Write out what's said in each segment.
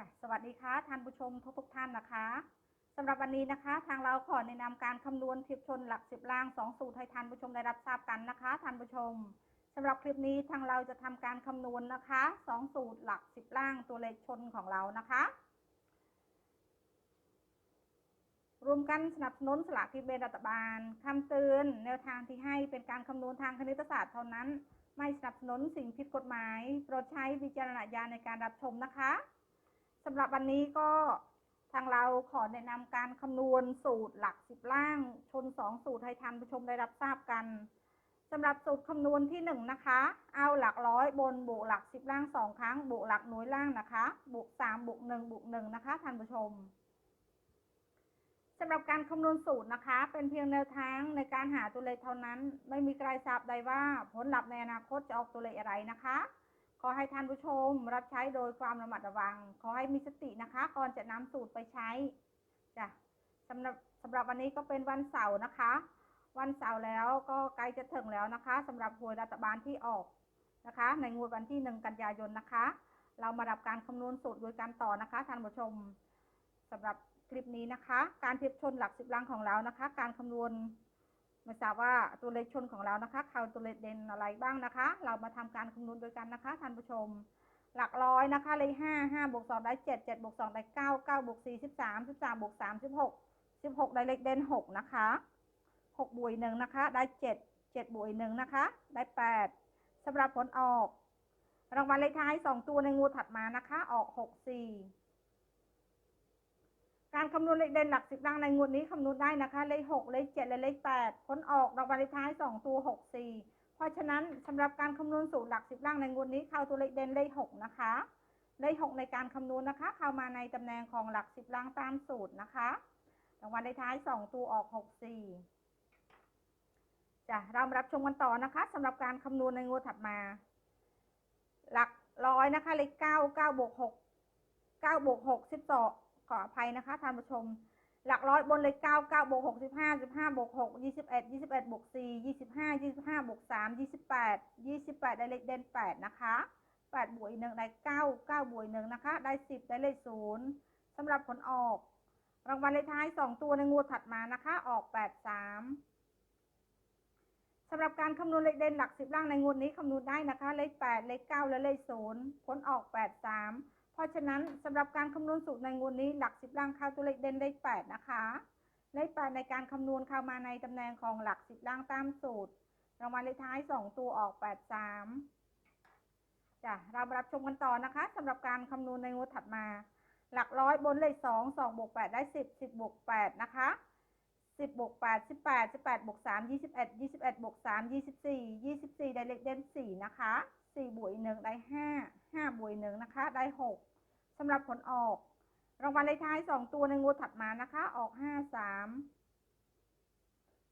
จ้ะสวัสดีค่ะท่านผู้ชมทุกทุกๆท่านนะคะสำหรับวันนี้นะคะ ทางเราขอแนะนำการคำนวณทิปชนหลักสิบล่างสองสูตรให้ท่านผู้ชมได้รับทราบกันนะคะท่านผู้ชมสำหรับคลิปนี้ทางเราจะทำการคำนวณนะคะสองสูตรหลักสิบล่างตัวเลขชนของเรานะคะรวมกันสนับสนุนสลากกินแบ่งรัฐบาลคำเตือนแนวทางที่ให้เป็นการคำนวณทางคณิตศาสตร์เท่านั้น ไม่สนับสนุนสิ่งผิดกฎหมาย โปรดใช้วิจารณญาณในการรับชมนะคะ สำหรับวันนี้ก็ทางเราขอแนะนำการคำนวณสูตรหลักสิบล่างชนสองสูตรให้ท่านผู้ชมได้รับทราบกันสำหรับสูตรคำนวณที่หนึ่งนะคะ เอาหลักร้อยบนบวกหลักสิบล่างสองครั้งบวกหลักหน่วยล่างนะคะบวกสามบวกหนึ่งบวกหนึ่งนะคะท่านผู้ชมสำหรับการคำนวณสูตรนะคะ เป็นเพียงแนวทางในการหาตัวเลขเท่านั้น ไม่มีใครทราบใดว่าผลลัพธ์ในอนาคตจะออกตัวเลขอะไรนะคะ ขอให้ท่านผู้ชมรับใช้โดยความระมัดระวัง ขอให้มีสตินะคะ ก่อนจะนำสูตรไปใช้จ้ะสำหรับสำหรับวันนี้ก็เป็นวันเสาร์นะคะ วันเสาร์แล้วก็ใกล้จะถึงแล้วนะคะสำหรับหวยรัฐบาลที่ออกนะคะ ในงวดวันที่หนึ่งกันยายนนะคะ เรามารับการคำนวณสูตรโดยการต่อนะคะท่านผู้ชมสำหรับคลิปนี้นะคะ การเทียบชนหลักสิบลังของเรานะคะ การคำนวณ ไม่ทราบว่าตัวเลขชนของเรานะคะเข้าตัวเลขเด่นอะไรบ้างนะคะ เรามาทำการคำนวณโดยกันนะคะท่านผู้ชม หลักร้อยนะคะเลขห้าห้าบวกสองได้เจ็ดเจ็ดบวกสองได้เก้าเก้าบวกสี่สิบสามสิบสามบวกสามสิบหกสิบหกได้เลขเด่นหกนะคะหกบวกหนึ่งนะคะ ได้เจ็ดเจ็ดบวกหนึ่งนะคะ ได้แปดสำหรับผลออก รางวัลเลขท้ายสองตัวในงูถัดมานะคะ ออกหกสี่ การคำนวณเลขเด่นหลักสิบล่างในงวดนี้คำนวณได้นะคะ เลขหกเลขเจ็ดและเลขแปดผลออกรางวัลเลขท้ายสองตัวหกสี่เพราะฉะนั้นสำหรับการคำนวณสูตรหลักสิบล่างในงวดนี้เข้าตัวเลขเด่นเลขหกนะคะ เลขหกในการคำนวณนะคะ เข้ามาในตำแหน่งของหลักสิบล่างตามสูตรนะคะรางวัลเลขท้ายสองตัวออกหกสี่จ้ะเรามารับชมกันต่อนะคะสำหรับการคำนวณในงวดถัดมา หลักร้อยนะคะเลขเก้าเก้าบวกหกเก้าบวกหกสิบสอง ขออภัยนะคะท่านผู้ชม หลักร้อยบนเลขเก้าเก้าบวกหกสิบห้าสิบห้าบวกหกยี่สิบเอ็ดยี่สิบเอ็ดบวกสี่ยี่สิบห้ายี่สิบห้าบวกสามยี่สิบแปดยี่สิบแปดได้เลขเด่นแปดนะคะแปดบวกอีกหนึ่งได้เก้าเก้าบวกอีกหนึ่งนะคะ ได้สิบได้เลขศูนย์สำหรับผลออก รางวัลเลขท้ายสองตัวในงวดถัดมานะคะ ออกแปดสามสำหรับการคำนวณเลขเด่นหลักสิบล่างในงวดนี้คำนวณได้นะคะ เลขแปดเลขเก้าและเลขศูนย์ผลออกแปดสาม ราะฉะนั้นสำหรับการคำนวณสูตรในงวดนี้หลักสิบล่างเข้าตัวเลขเด่นเลขแปดนะคะ เลขแปดในการคำนวณเข้ามาในตำแหน่งของหลักสิบล่างตามสูตรรางวัลเลขท้ายสองตัวออกแปดสามจ้ะเรามารับชมกันต่อนะคะสำหรับการคำนวณในงวดถัดมา หลักร้อยบนเลขสองสองบวกแปดได้สิบสิบบวกแปดนะคะสิบบวกแปดสิบแปดสิบแปดบวกสามยี่สิบเอ็ดยี่สิบเอ็ดบวกสามยี่สิบสี่ยี่สิบสี่ได้เลขเด่นสี่นะคะสี่บวกหนึ่งได้ห้าห้าบวกอีกหนึ่งนะคะได้หก สำหรับผลออก รางวัลเลขท้ายสองตัวในงวดถัดมานะคะ ออกห้าสาม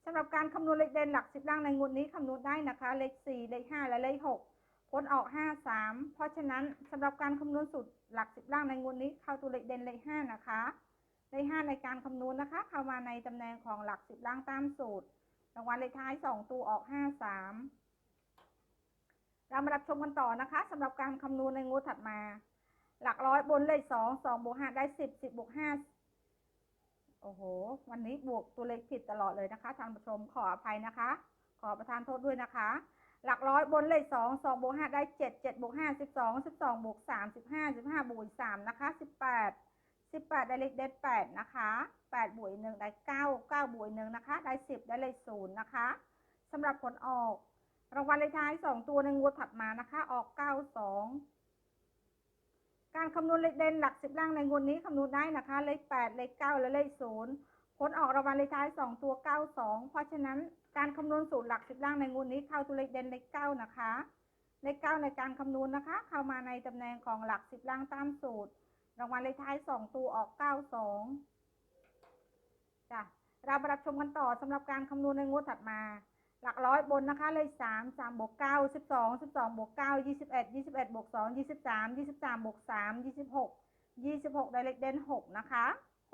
สำหรับการคำนวณเลขเด่นหลักสิบล่างในงวดนี้คำนวณได้นะคะ เลขสี่เลขห้าและเลขหกผลออกห้าสามเพราะฉะนั้นสำหรับการคำนวณสูตรหลักสิบล่างในงวดนี้เข้าตัวเลขเด่นเลขห้านะคะเลขห้าในการคำนวณนะคะ เข้ามาในตำแหน่งของหลักสิบล่างตามสูตร รางวัลเลขท้ายสองตัวออกห้าสามเรามารับชมกันต่อนะคะสำหรับการคำนวณในงวดถัดมา หลักร้อยบนเลขสองสองบวกห้าได้สิบสิบบวกห้าโอ้โห วันนี้บวกตัวเลขผิดตลอดเลยนะคะท่านผู้ชมขออภัยนะคะ ขอประทานโทษด้วยนะคะ หลักร้อยบนเลขสองสองบวกห้าได้เจ็ดเจ็ดบวกห้าสิบสองสิบสองบวกสามสิบห้าสิบห้าบวกสามนะคะสิบแปดสิบแปดได้เลขเด็ดแปดนะคะแปดบวกหนึ่งได้เก้าเก้าบวกหนึ่งนะคะ ได้สิบได้เลขศูนย์นะคะสำหรับผลออกรางวัลเลขท้ายสองตัวในงวดถัดมานะคะ ออกเก้าสอง การคำนวณเลขเด่นหลักสิบล่างในงวดนี้คำนวณได้นะคะ เลขแปดเลขเก้าและเลขศูนย์ผลออกรางวัลเลขท้ายสองตัวเก้าสองเพราะฉะนั้นการคำนวณสูตรหลักสิบล่างในงวดนี้เข้าตัวเลขเด่นเลขเก้านะคะ เลขเก้าในการคำนวณนะคะ เข้ามาในตำแหน่งของหลักสิบล่างตามสูตร รางวัลเลขท้ายสองตัวออกเก้าสองจ้ะเรามารับชมกันต่อสำหรับการคำนวณในงวดถัดมา หลักร้อยบนนะคะเลขสามสามบวกเก้าสิบสองสิบสองบวกเก้ายี่สิบเอ็ดยี่สิบเอ็ดบวกสองยี่สิบสามยี่สิบสามบวกสามยี่สิบหกยี่สิบหกได้เลขเด่นหกนะคะ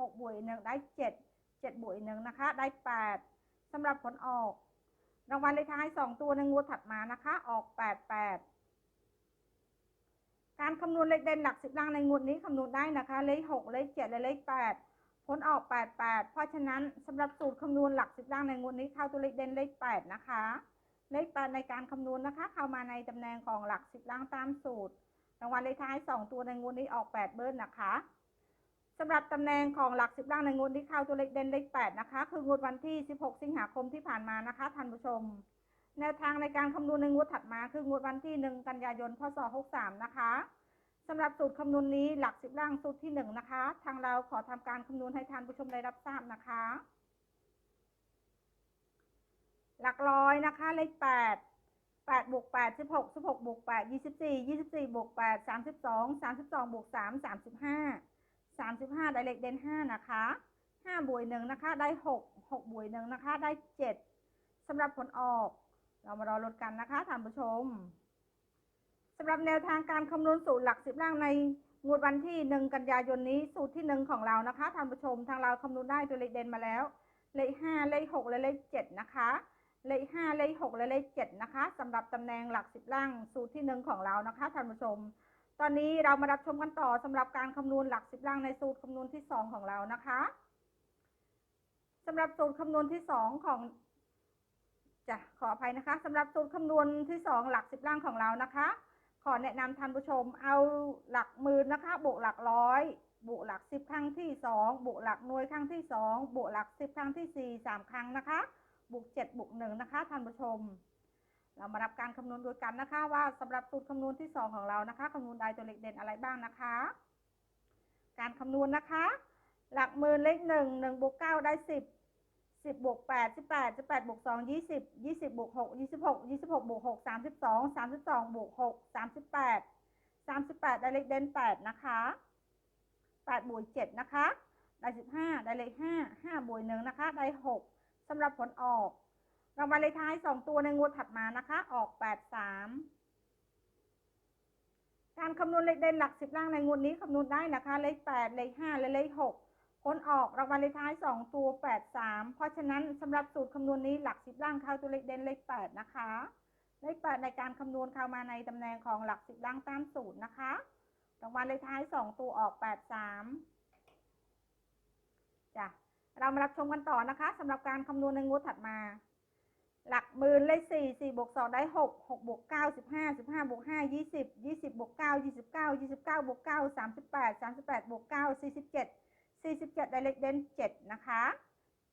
หกบวกหนึ่งได้เจ็ดเจ็ดบวกอีกหนึ่งนะคะ ได้แปดสำหรับผลออก รางวัลเลขท้ายสองตัวในงวดถัดมานะคะ ออกแปดแปดการคำนวณเลขเด่นหลักสิบล่างในงวดนี้คำนวณได้นะคะ เลขหกเลขเจ็ดและเลขแปด ผลออกแปดแปดเพราะฉะนั้นสำหรับสูตรคำนวณหลักสิบล่างในงวดนี้เข้าตัวเลขเด่นเลขแปดนะคะ เลขแปดในการคำนวณนะคะ เข้ามาในตำแหน่งของหลักสิบล่างตามสูตรรางวัลเลขท้ายสองตัวในงวดนี้ออกแปดเบิ้ลนะคะสำหรับตำแหน่งของหลักสิบล่างในงวดนี้เข้าตัวเลขเด่นเลขแปดนะคะ คืองวดวันที่สิบหกสิงหาคมที่ผ่านมานะคะท่านผู้ชม แนวทางในการคำนวณในงวดถัดมาคืองวดวันที่หนึ่งกันยายน พศหกสามนะคะ สำหรับสูตรคำนวณนี้หลักสิบล่างสูตรที่หนึ่งนะคะ ทางเราขอทำการคำนวณให้ท่านผู้ชมได้รับทราบนะคะ หลักร้อยนะคะเลขแปดแปดบวกแปดสิบหกสิบหกบวกแปดยี่สิบสี่ยี่สิบสี่บวกแปดสามสิบสองสามสิบสองบวกสามสามสิบห้าสามสิบห้าได้เลขเด่นห้านะคะห้าบวกหนึ่งนะคะ ได้หกหกบวกหนึ่งนะคะ ได้เจ็ดสำหรับผลออก เรามารอลดกันนะคะท่านผู้ชม สำหรับแนวทางการคำนวณสูตรหลักสิบล่างในงวดวันที่หนึ่งกันยายนนี้สูตรที่หนึ่งของเรานะคะท่านผู้ชมทางเราคำนวณได้ตัวเลขเด่นมาแล้ว เลขห้าเลขหกและเลขเจ็ดนะคะ เลขห้าเลขหกและเลขเจ็ดนะคะสำหรับตำแหน่งหลักสิบล่างสูตรที่หนึ่งของเรานะคะท่านผู้ชม ตอนนี้เรามารับชมกันต่อสำหรับการคำนวณหลักสิบล่างในสูตรคำนวณที่สองของเรานะคะสำหรับสูตรคำนวณที่สองของจะขออภัยนะคะสำหรับสูตรคำนวณที่ 2 หลักสิบล่างของเรานะคะ ขอแนะนำท่านผู้ชมเอาหลักหมื่นนะคะ บวกหลักร้อย บวกหลักสิบครั้งที่2บวกหลักหน่วยครั้งที่2บวกหลักสิบครั้งที่4 3ครั้งนะคะ บวก7บวก1นะคะท่านผู้ชม เรามารับการคำนวณด้วยกันนะคะ ว่าสำหรับสูตรคำนวณที่2ของเรานะคะคำนวณได้ตัวเลขเด่นอะไรบ้างนะคะ การคำนวณนะคะ หลักหมื่นเลขหนึ่งหนึ่งบวกเก้าได้สิบ สิบบวกแปดสิบแปดสิบแปดบวกสองยี่สิบยี่สิบบวกหกยี่สิบหกยี่สิบหกบวกหกสามสิบสองสามสิบสองบวกหกสามสิบแปดสามสิบแปดได้เลขเด่นแปดนะคะแปดบวกเจ็ดนะคะได้สิบห้าได้เลขห้าห้าบวกหนึ่งนะคะ ได้หกสำหรับผลออกรางวัลเลขท้ายสองตัวในงวดถัดมานะคะ ออกแปดสามการคำนวณเลขเด่นหลักสิบล่างในงวดนี้คำนวณได้นะคะ เลขแปดเลขห้าและเลขหก ผลออกรางวัลเลขท้าย 2 ตัว 8 3 เพราะฉะนั้นสำหรับสูตรคำนวณนี้หลักสิบล่างเข้าตัวเลขเด่นเลข 8 นะคะ เลข 8 ในการคำนวณเข้ามาในตำแหน่งของหลักสิบล่างตามสูตรนะคะ รางวัลเลขท้าย 2 ตัวออก 8 3จ้ะเรามารับชมกันต่อนะคะสำหรับการคำนวณในงวดถัดมา หลักหมื่นเลขสี่สี่บวกสองได้หกหกบวกเก้าสิบห้าสิบห้าบวกห้ายี่สิบยี่สิบบวกเก้ายี่สิบเก้ายี่สิบเก้าบวกเก้าสามสิบแปดสามสิบแปดบวกเก้าสี่สิบเจ็ด 47 ได้เลขเด่น7 นะคะ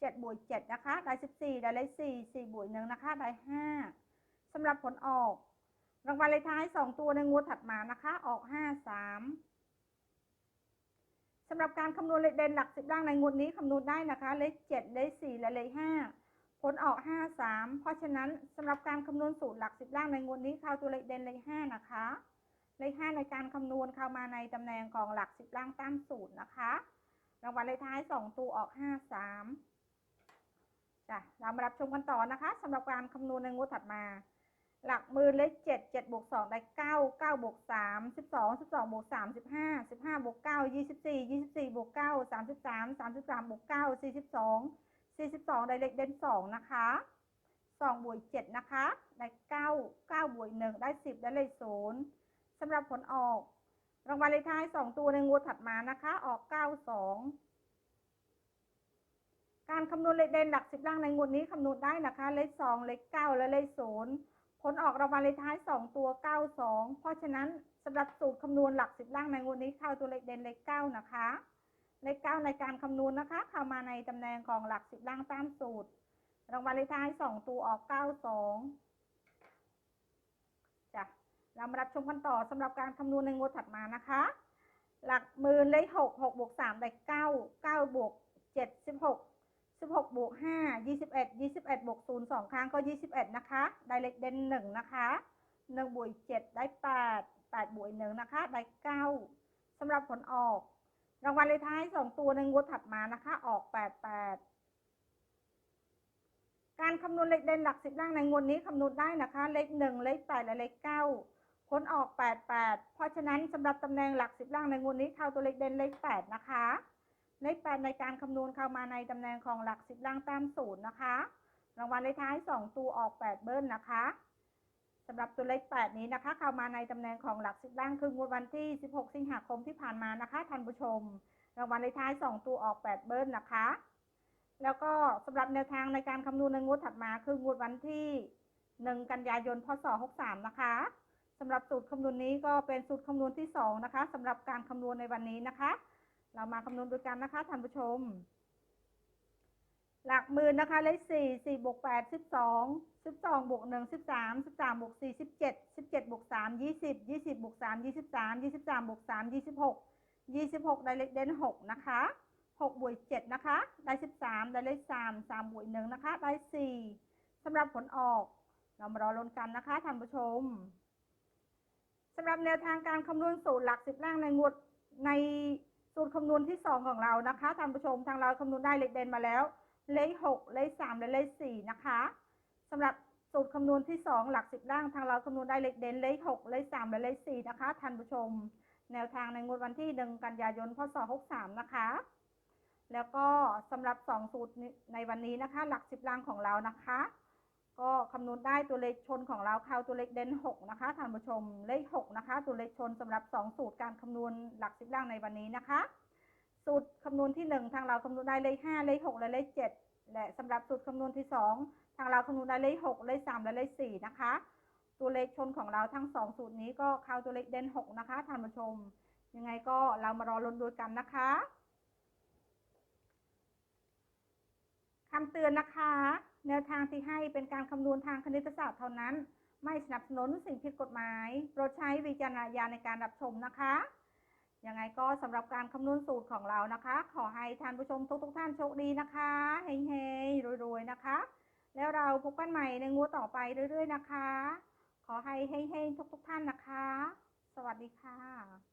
7บวก7นะคะ ได้ 14 ได้เลข4 4บวก1นะคะ ได้ 5สำหรับผลออก รางวัลเลขท้าย 2 ตัวในงวดถัดมานะคะ ออก 5 3สำหรับการคำนวณเลขเด่นหลัก10ล่างในงวดนี้คำนวณได้นะคะ เลข 7 เลข 4 และเลข 5 ผลออก 5 3 เพราะฉะนั้นสำหรับการคำนวณสูตรหลัก10ล่างในงวดนี้เข้าตัวเลขเด่นเลข 5 นะคะเลข5ในการคำนวณเข้ามาในตำแหน่งของหลัก10ล่างตามสูตรนะคะ รางวัลเลขท้ายสองตัวออกห้าสามจ้ะเรามารับชมกันต่อนะคะสำหรับการคำนวณในงวดถัดมา หลักมื่นเลขเจ็ดเจ็ดบวกสองได้เก้าเก้าบวกสามสิบสองสิบสองบวกสามสิบห้าสิบห้าบวกเก้ายี่สิบสี่ยี่สิบสี่บวกเก้าสามสิบสามสามสิบสามบวกเก้าสี่สิบสองสี่สิบสองได้เลขเด่นสองนะคะสองบวกเจ็ดนะคะ ได้เก้าเก้าบวกหนึ่งได้สิบได้เลขศูนย์สำหรับผลออก รางวัลเลขท้ายสองตัวในงวดถัดมานะคะ ออกเก้าสองการคำนวณเลขเด่นหลักสิบล่างในงวดนี้คำนวณได้นะคะ เลขสองเลขเก้าและเลขศูนย์ผลออกรางวัลเลขท้ายสองตัวเก้าสองเพราะฉะนั้นสำหรับสูตรคำนวณหลักสิบล่างในงวดนี้เข้าตัวเลขเด่นเลขเก้านะคะ เลขเก้าในการคำนวณนะคะ เข้ามาในตำแหน่งของหลักสิบล่างตามสูตร รางวัลเลขท้ายสองตัวออกเก้าสอง เรามารับชมกันต่อสำหรับการคำนวณในงวดถัดมานะคะ หลักหมื่นเลขหกหกบวกสามได้เก้าเก้าบวกเจ็ดสิบหกสิบหกบวกห้ายี่สิบเอ็ดยี่สิบเอ็ดบวกศูนย์สองครั้งก็ยี่สิบเอ็ดนะคะ ได้เลขเด่นหนึ่งนะคะหนึ่งบวกเจ็ดได้แปดแปดบวกหนึ่งนะคะ ได้เก้าสำหรับผลออก รางวัลเลขท้ายสองตัวในงวดถัดมานะคะ ออกแปดแปดการคำนวณเลขเด่นหลักสิบล่างในงวดนี้คำนวณได้นะคะ เลขหนึ่งเลขแปดและเลขเก้า ผลออกแปดแปดเพราะฉะนั้นสำหรับตำแหน่งหลักสิบล่างในงวดนี้เข้าตัวเลขเด่นเลขแปดนะคะ เลขแปดในการคำนวณเข้ามาในตำแหน่งของหลักสิบล่างตามศูนย์นะคะ รางวัลเลขท้ายสองตัวออกแปดเบิ้ลนะคะสำหรับตัวเลข 8 นี้นะคะ เข้ามาในตำแหน่งของหลักสิบล่างคืองวดวันที่ 16 สิงหาคมที่ผ่านมานะคะท่านผู้ชม รางวัลในท้าย 2 ตัวออก 8 เบิ้ลนะคะ แล้วก็สำหรับแนวทางในการคำนวณในงวดถัดมาคืองวดวันที่ 1 กันยายน พศ 63 นะคะ สำหรับสูตรคำนวณนี้ก็เป็นสูตรคำนวณที่2นะคะสำหรับการคำนวณในวันนี้นะคะ เรามาคำนวณด้วยกันนะคะท่านผู้ชม หลักหมื่นนะคะเลขสี่สี่บวกแปดสิบสองสิบสองบวกหนึ่งสิบสามสิบสามบวกสี่สิบเจ็ดสิบเจ็ดบวกสามยี่สิบยี่สิบบวกสามยี่สิบสามยี่สิบสามบวกสามยี่สิบหกยี่สิบหกได้เลขเด่นหกนะคะหกบวกเจ็ดนะคะ ได้สิบสามได้เลขสามสามบวกหนึ่งนะคะ ได้สี่สำหรับผลออก เรามารอลุ้นกันนะคะท่านผู้ชมำหรับแนวทางการคำนวณสูตรหลักสิบล่างในงวดในสูตรคำนวณที่สองของเรานะคะท่านผู้ชมทางเราคำนวณได้เลขเด่นมาแล้ว เลขหกเลขสามและเลขสี่นะคะสำหรับสูตรคำนวณที่สองหลักสิบล่างทางเราคำนวณได้เลขเด่นเลขหกเลขสามและเลขสี่นะคะท่านผู้ชม แนวทางในงวดวันที่หนึ่งกันยายนพศหกสามนะคะ แล้วก็สำหรับสองสูตรในวันนี้นะคะ หลักสิบล่างของเรานะคะ ก็คำนวณได้ตัวเลขชนของเราเข้าตัวเลขเด่นหกนะคะท่านผู้ชมเลขหกนะคะ ตัวเลขชนสำหรับสองสูตรการคำนวณหลักสิบล่างในวันนี้นะคะ สูตรคำนวณที่หนึ่งทางเราคำนวณได้เลขห้าเลขหกและเลขเจ็ดและสำหรับสูตรคำนวณที่สองทางเราคำนวณได้เลขหกเลขสามและเลขสี่นะคะ ตัวเลขชนของเราทั้งสองสูตรนี้ก็เข้าตัวเลขเด่นหกนะคะท่านผู้ชม ยังไงก็เรามารอลุ้นดูกันนะคะ คำเตือนนะคะ แนวทางที่ให้เป็นการคำนวณทางคณิตศาสตร์เท่านั้น ไม่สนับสนุนสิ่งผิดกฎหมายโปรดใช้วิจารณญาณในการรับชมนะคะยังไงก็สำหรับการคำนวณสูตรของเรานะคะ ขอให้ท่านผู้ชมทุกๆทท่านโชคดีนะคะเฮงๆรวยๆนะคะ แล้วเราพบกันใหม่ในงวดต่อไปเรื่อยๆนะคะ ขอให้เฮงๆทุกๆท่านนะคะ สวัสดีค่ะ